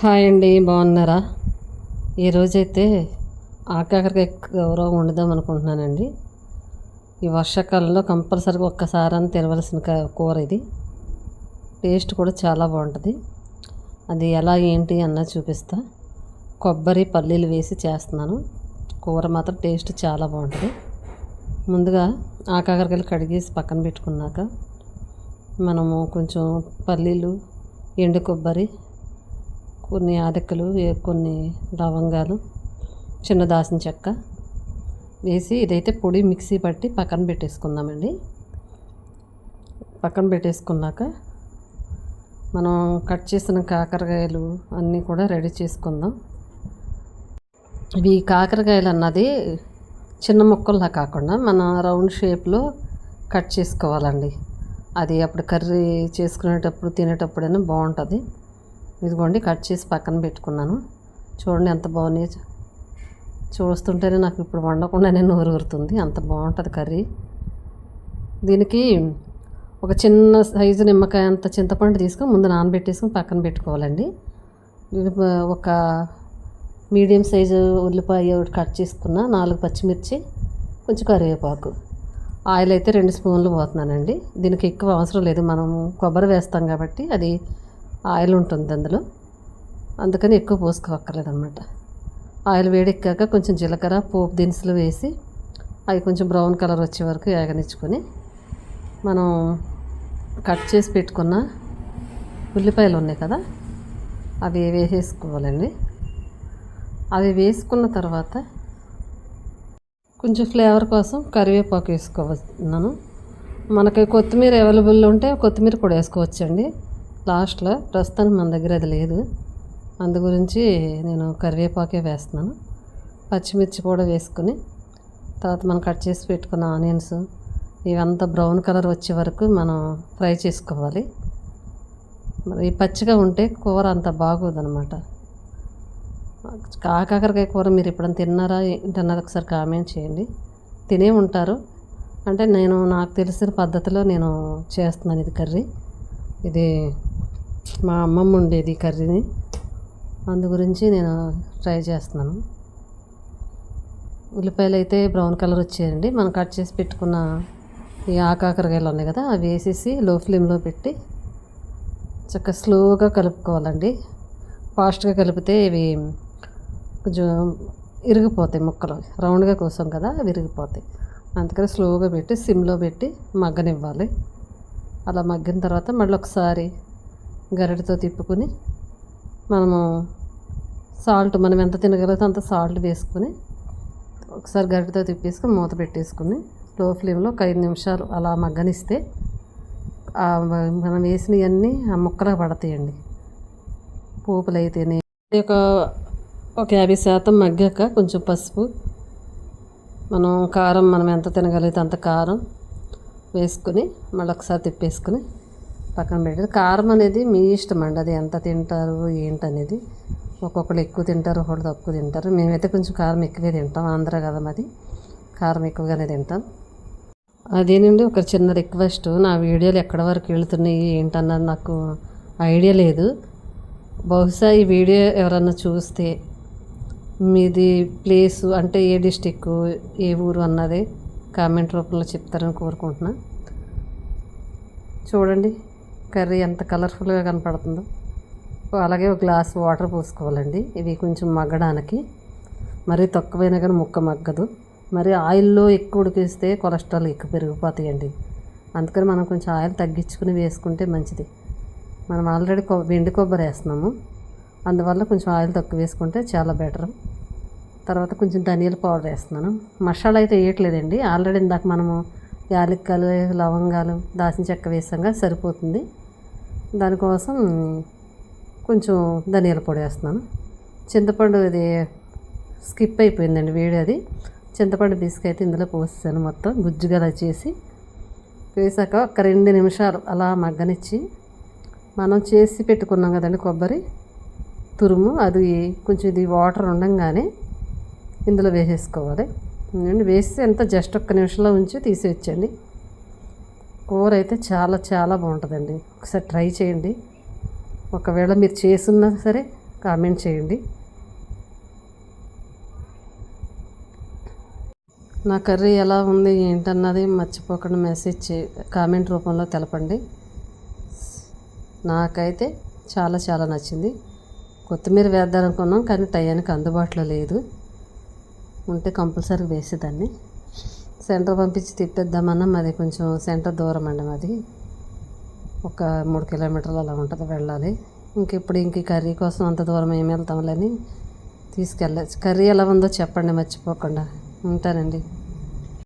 Hi అండి బాగున్నారా? ఈరోజైతే ఆకాకరకాయ కూర వండుదాం అనుకుంటున్నానండి. ఈ వర్షాకాలంలో కంపల్సరీగా ఒక్కసారని తినవలసిన కూర ఇది. టేస్ట్ కూడా చాలా బాగుంటుంది. అది ఎలా ఏంటి అన్న చూపిస్తా. కొబ్బరి పల్లీలు వేసి చేస్తున్నాను. కూర మాత్రం టేస్ట్ చాలా బాగుంటుంది. ముందుగా ఆకాకరకాయలు కడిగేసి పక్కన పెట్టుకున్నాక మనము కొంచెం పల్లీలు ఎండు కొబ్బరి కొన్ని యాలకులు కొన్ని లవంగాలు చిన్న దాసిన చెక్క వేసి ఇదైతే పొడి మిక్సీ పట్టి పక్కన పెట్టేసుకుందామండి. పక్కన పెట్టేసుకున్నాక మనం కట్ చేసిన కాకరకాయలు అన్నీ కూడా రెడీ చేసుకుందాం. ఇవి కాకరకాయలు అన్నది చిన్న ముక్కల్లా కాకుండా మన రౌండ్ షేప్లో కట్ చేసుకోవాలండి. అది అప్పుడు కర్రీ చేసుకునేటప్పుడు తినేటప్పుడైనా బాగుంటుంది. ఇదిగోండి కట్ చేసి పక్కన పెట్టుకున్నాను. చూడండి ఎంత బాగున్నాయి. చూస్తుంటేనే నాకు ఇప్పుడు వండకుండానే నోరు ఊరుతుంది. అంత బాగుంటుంది కర్రీ. దీనికి ఒక చిన్న సైజు నిమ్మకాయ అంత చింతపండు తీసుకొని ముందు నానబెట్టేసుకొని పక్కన పెట్టుకోవాలండి. ఒక మీడియం సైజు ఉల్లిపాయ ఒకటి కట్ చేసుకున్న నాలుగు పచ్చిమిర్చి కొంచెం కరివేపాకు. ఆయిల్ అయితే రెండు స్పూన్లు పోతున్నానండి. దీనికి ఎక్కువ అవసరం లేదు. మనం కొబ్బరి వేస్తాం కాబట్టి అది ఆయిల్ ఉంటుంది అందులో. అందుకని ఎక్కువ పోసుకోవక్కర్లేదు అనమాట ఆయిల్ వేడెక్కాక కొంచెం జీలకర్ర పోపు దినుసులు వేసి అవి కొంచెం బ్రౌన్ కలర్ వచ్చే వరకు వేగనిచ్చుకొని మనం కట్ చేసి పెట్టుకున్న ఉల్లిపాయలు ఉన్నాయి కదా అవి వేసేసుకోవాలండి. అవి వేసుకున్న తర్వాత కొంచెం ఫ్లేవర్ కోసం కరివేపాకు వేసుకోవచ్చు మనకి కొత్తిమీర అవైలబుల్ ఉంటే కొత్తిమీర కూడా వేసుకోవచ్చండి. లాస్ట్లో ప్రస్తుతానికి మన దగ్గర అది లేదు. అందు గురించి నేను కరివేపాకే వేస్తున్నాను. పచ్చిమిర్చి కూడా వేసుకుని తర్వాత మనం కట్ చేసి పెట్టుకున్న ఆనియన్స్ ఇవంతా బ్రౌన్ కలర్ వచ్చే వరకు మనం ఫ్రై చేసుకోవాలి. మరి పచ్చిగా ఉంటే కూర అంత బాగోదనమాట కాకరకాయ కూర మీరు ఎప్పుడైనా తిన్నారా? తిన్నారా ఒకసారి కామెంట్ చేయండి. తినే ఉంటారు. అంటే నేను నాకు తెలిసిన పద్ధతిలో నేను చేస్తున్నాను ఇది కర్రీ. ఇది మా అమ్మమ్మ ఉండేది కర్రీని. అందు గురించి నేను ట్రై చేస్తున్నాను. ఉల్లిపాయలు అయితే బ్రౌన్ కలర్ వచ్చాయండి. మనం కట్ చేసి పెట్టుకున్న ఈ ఆకాకరకాయలు ఉన్నాయి కదా అవి వేసేసి లో ఫ్లేమ్లో పెట్టి చక్కగా స్లోగా కలుపుకోవాలండి. ఫాస్ట్గా కలిపితే ఇవి కొంచెం ఇరిగిపోతాయి ముక్కలు. రౌండ్గా కోసం కదా అవి ఇరిగిపోతాయి. అందుకని స్లోగా పెట్టి సిమ్లో పెట్టి మగ్గనివ్వాలి. అలా మగ్గిన తర్వాత మళ్ళీ ఒకసారి గరిటతో తిప్పుకొని మనము సాల్ట్ మనం ఎంత తినగలిగితే అంత సాల్ట్ వేసుకొని ఒకసారి గరిటతో తిప్పేసుకొని మూత పెట్టేసుకుని లో ఫ్లేమ్లో ఒక ఐదు నిమిషాలు అలా మగ్గనిస్తే మనం వేసినవన్నీ ఆ ముక్కలు పడతాయండి. పోపులు అయితేనే ఒక ఒక యాభై శాతం మగ్గాక కొంచెం పసుపు మనం కారం మనం ఎంత తినగలిగితే అంత కారం వేసుకుని మళ్ళీ ఒకసారి తిప్పేసుకుని పక్కన పెట్టారు కారం అనేది మీ ఇష్టం అండి. అది ఎంత తింటారు ఏంటనేది. ఒక్కొక్కరు ఎక్కువ తింటారు ఒకళ్ళు తక్కువ తింటారు. మేమైతే కొంచెం కారం ఎక్కువే తింటాం. ఆంధ్ర కదా మాది. కారం ఎక్కువగానే తింటాం. అదేనండి ఒక చిన్న రిక్వెస్ట్. నా వీడియోలు ఎక్కడి వరకు వెళుతున్నాయి ఏంటన్నది నాకు ఐడియా లేదు. బహుశా ఈ వీడియో ఎవరన్నా చూస్తే మీది ప్లేసు అంటే ఏ డిస్టిక్ ఏ ఊరు అన్నది కామెంట్ రూపంలో చెప్తారని కోరుకుంటున్నా. చూడండి. కర్రీ ఎంత కలర్ఫుల్గా కనపడుతుందో. అలాగే ఒక గ్లాస్ వాటర్ పోసుకోవాలండి. ఇవి కొంచెం మగ్గడానికి. మరీ తక్కువైనా కానీ ముక్క మగ్గదు. మరి ఆయిల్లో ఎక్కువ ఉడికిస్తే కొలెస్ట్రాల్ ఎక్కువ పెరిగిపోతాయండి. అందుకని మనం కొంచెం ఆయిల్ తగ్గించుకుని వేసుకుంటే మంచిది. మనం ఆల్రెడీ కొ వెండి కొబ్బరి వేస్తున్నాము. అందువల్ల కొంచెం ఆయిల్ తక్కువ వేసుకుంటే చాలా బెటర్. తర్వాత కొంచెం ధనియాల పౌడర్ వేస్తున్నాను. మసాలా అయితే వేయట్లేదండి. ఆల్రెడీ ఇందాక మనము యాలక్కాలు లవంగాలు దాచిన చెక్క వేసాక సరిపోతుంది. దానికోసం కొంచెం ధనియాల పొడి వేస్తున్నాను. చింతపండు ఇది స్కిప్ అయిపోయిందండి వేడి అది. చింతపండు బిస్క్ అయితే ఇందులో పోసాను మొత్తం గుజ్జుగా అలా చేసి. వేసాక ఒక రెండు నిమిషాలు అలా మగ్గనిచ్చి మనం చేసి పెట్టుకున్నాం కదండి కొబ్బరి తురుము అది కొంచెం ఇది వాటర్ ఉండంగానే ఇందులో వేసేసుకోవాలి. వేసి ఎంత జస్ట్ ఒక్క నిమిషంలో ఉంచి తీసేయచ్చండి కూర అయితే చాలా చాలా బాగుంటుందండి. ఒకసారి ట్రై చేయండి. ఒకవేళ మీరు చేసున్నా సరే కామెంట్ చేయండి. నా కర్రీ ఎలా ఉంది ఏంటన్నది మర్చిపోకుండా మెసేజ్ చే కామెంట్ రూపంలో తెలపండి. నాకైతే చాలా చాలా నచ్చింది. కొత్తిమీర వేద్దామనుకున్నాం కానీ టయానికి అందుబాటులో లేదు. ఉంటే కంపల్సరీ వేసేదాన్ని. సెంటర్ పంపించి తిప్పేద్దామన్నా మాది కొంచెం సెంటర్ దూరం అండి మాది. ఒక మూడు కిలోమీటర్లు అలా ఉంటుంది వెళ్ళాలి. ఇంక ఇప్పుడు ఇంక కర్రీ కోసం అంత దూరం ఏమి వెళ్తాంలేని తీసుకెళ్ళచ్చు కర్రీ ఎలా ఉందో చెప్పండి మర్చిపోకుండా. ఉంటానండి.